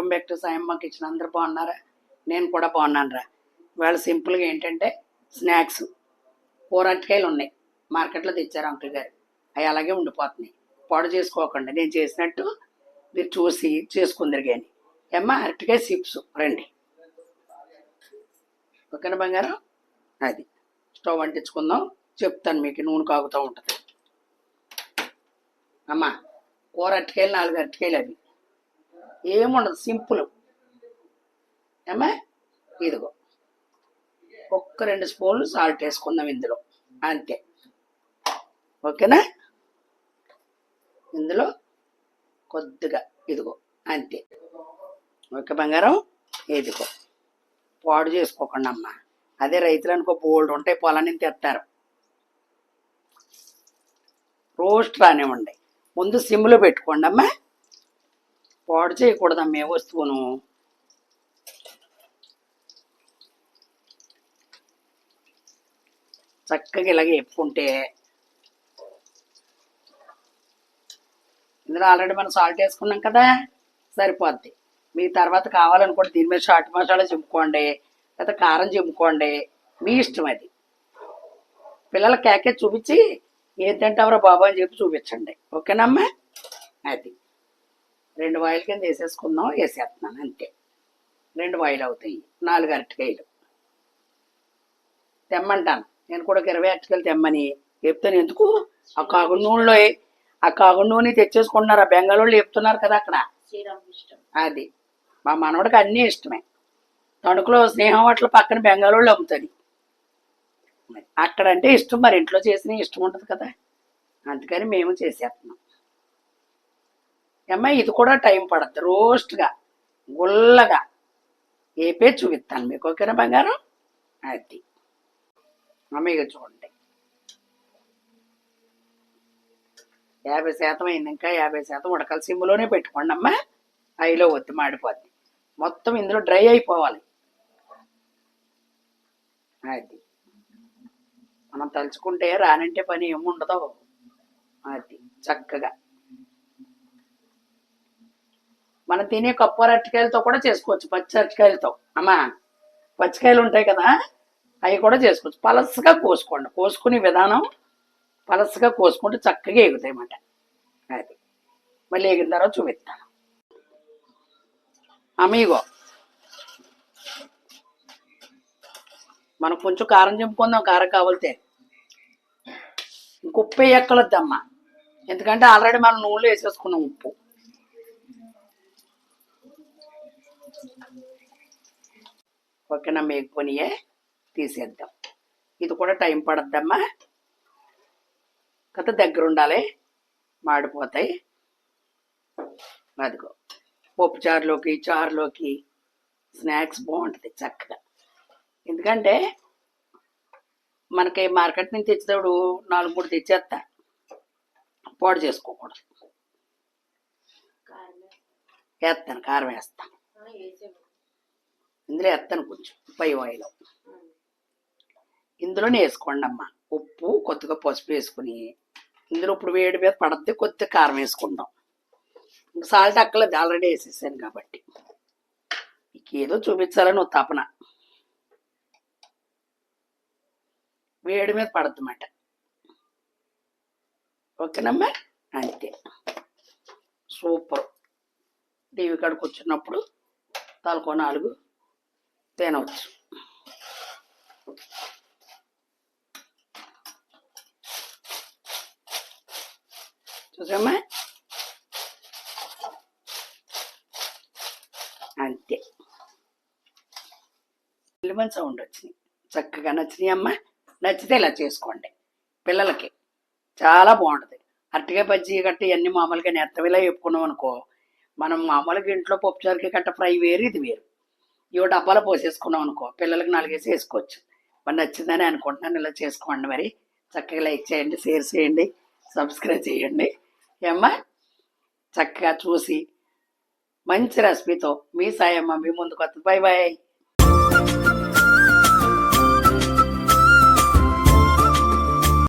సాయమ్మకి ఇచ్చిన అందరు బాగున్నారా? నేను కూడా బాగున్నాను రా ఇవాళ సింపుల్గా ఏంటంటే స్నాక్స్ కూర అరటికాయలు ఉన్నాయి. మార్కెట్లో తెచ్చారు అంకుల్ గారు. అవి అలాగే ఉండిపోతున్నాయి. పొడ చేసుకోకండి. నేను చేసినట్టు మీరు చూసి చేసుకుందరు కానీ అమ్మ అరటికాయ చిప్స్. రండి. ఓకేనా బంగారం? అది. స్టవ్ అంటించుకుందాం. చెప్తాను మీకు. నూనె కాగుతూ ఉంటుంది. అమ్మా కూర అరటికాయలు నాలుగు అరటికాయలు అవి. ఏముండదు సింపుల్. ఏమ్మా ఇదిగో. ఒక్క రెండు స్పూన్లు సాల్ట్ వేసుకుందాం ఇందులో. అంతే. ఓకేనా? ఇందులో కొద్దిగా ఇదిగో అంతే. ఓకే బంగారం? ఇదిగో. పాడు చేసుకోకండి అమ్మ. అదే రైతులు అనుకో బోల్డ్ ఉంటాయి పొలాన్ని తెస్తారు. రోస్ట్ రానివ్వండి ముందు సిమ్లో పెట్టుకోండి అమ్మా. పాడు చేయకూడదమ్మా ఏ వస్తువును. చక్కగా ఇలాగే ఎప్పుకుంటే ఇందులో ఆల్రెడీ మనం సాల్ట్ వేసుకున్నాం కదా సరిపోద్ది. మీ తర్వాత కావాలనుకోండి దీని మీద షార్ట్ మసాలా చిమ్ముకోండి లేదా కారం చిమ్ముకోండి మీ ఇష్టం అది. పిల్లల కేకే చూపించి ఏం తింటావరా బాబు అని చెప్పి చూపించండి. ఓకేనమ్మా అది. రెండు వాయిల కింద వేసేసుకుందాం వేసేస్తున్నాను అంతే. రెండు వాయిలు అవుతాయి నాలుగు అరటికాయలు. తెమ్మంటాను. నేను కూడా ఒక ఇరవై అరటికాయలు తెమ్మని. చెప్తాను ఎందుకు? ఆ కాగు నూనెలో ఆ కాగు నూనె తెచ్చేసుకుంటున్నారు ఆ బెంగాళూళ్ళు చెప్తున్నారు కదా అక్కడ. అది. మా మనవడికి అన్నీ ఇష్టమే. తణుకులో స్నేహం అట్ల పక్కన బెంగాళూళ్ళు అమ్ముతుంది. అక్కడ అంటే ఇష్టం మరి ఇంట్లో చేసిన ఇష్టం ఉంటుంది కదా. అందుకని మేము చేసేస్తున్నాం. అమ్మాయి ఇది కూడా టైం పడుతుంది రోస్ట్గా గుల్లగా. ఏపే చూపిస్తాను మీకు ఓకేనా బంగారం? అది. అమ్మాయి చూడండి. యాభై శాతం అయింది ఇంకా యాభై శాతం ఉడకల సిమ్లోనే పెట్టుకోండి అమ్మా. ఐలో ఒత్తి మాడిపోద్ది. మొత్తం ఇందులో డ్రై అయిపోవాలి. అది. మనం తలుచుకుంటే రానంటే పని ఏముండదు. అది. చక్కగా. మనం తినే కప్పు అరటికాయలతో కూడా చేసుకోవచ్చు పచ్చి అరటికాయలతో అమ్మా పచ్చికాయలు ఉంటాయి కదా అవి కూడా చేసుకోవచ్చు. పలసగా కోసుకోండి. కోసుకునే విధానం పలసగా కోసుకుంటే చక్కగా ఎగుతాయి అన్నమాట. అది. మళ్ళీ ఎగిన తర్వాత చూపిస్తాను. అమీగో. మనం కొంచెం కారం చెప్పుకుందాం కారం కావాలితే. ఇంక ఉప్పు ఎక్కలొద్దమ్మా ఎందుకంటే ఆల్రెడీ మనం నూనెలో వేసేసుకున్నాం ఉప్పు. ఓకేనా మేకపోనియే తీసేద్దాం. ఇది కూడా టైం పడద్దమ్మా. కథ దగ్గర ఉండాలి మాడిపోతాయి. అదిగో పప్పు చారులోకి చారులోకి స్నాక్స్ బాగుంటుంది చక్కగా. ఎందుకంటే మనకి మార్కెట్ నుంచి తెచ్చేటప్పుడు నాలుగు మూడు తెచ్చేస్తా. పాడు చేసుకోకూడదు. వేస్తాను కారం వేస్తాను. ఇందులో ఎత్తను కొంచెం పై ఆయిల్ ఇందులోనే వేసుకోండి అమ్మ ఉప్పు కొద్దిగా పసుపు వేసుకుని. ఇందులో ఇప్పుడు వేడి మీద పడితే కొద్దిగా కారం వేసుకుందాం. ఇంకా సాల్ట్ అక్కలేదు ఆల్రెడీ వేసేసాను కాబట్టి. మీకు ఏదో చూపించాలని ఒక తపన. వేడి మీద పడద్దమాట ఓకేనమ్మా? అంతే. సూపర్. టీవీ కాడికి వచ్చినప్పుడు తలకో నాలుగు తినవచ్చు. చూసామా? అంతే. ఎలిమన్ సౌండ్ వచ్చింది. చక్కగా నచ్చినాయి అమ్మ. నచ్చితే ఇలా చేసుకోండి. పిల్లలకి చాలా బాగుంటుంది. అరటికాయ బజ్జీ గట్ట ఇవన్నీ మామూలుగా నెత్తవిలా చెప్పుకున్నాం అనుకో మనం మామూలుగా ఇంట్లో పప్పుచారుకి గట్ట ఫ్రై వేరు ఇది వేరు. ఇవి డబ్బాలు పోసేసుకున్నాం అనుకో పిల్లలకి నాలుగేసి వేసుకోవచ్చు. మరి నచ్చిందని అనుకుంటున్నాను ఇలా చేసుకోండి మరి. చక్కగా లైక్ చేయండి షేర్ చేయండి సబ్స్క్రైబ్ చేయండి. ఏమ్మా? చక్కగా చూసి మంచి రెసిపీతో మీ సాయమ్మ మీ ముందుకు వస్తుంది. Bye bye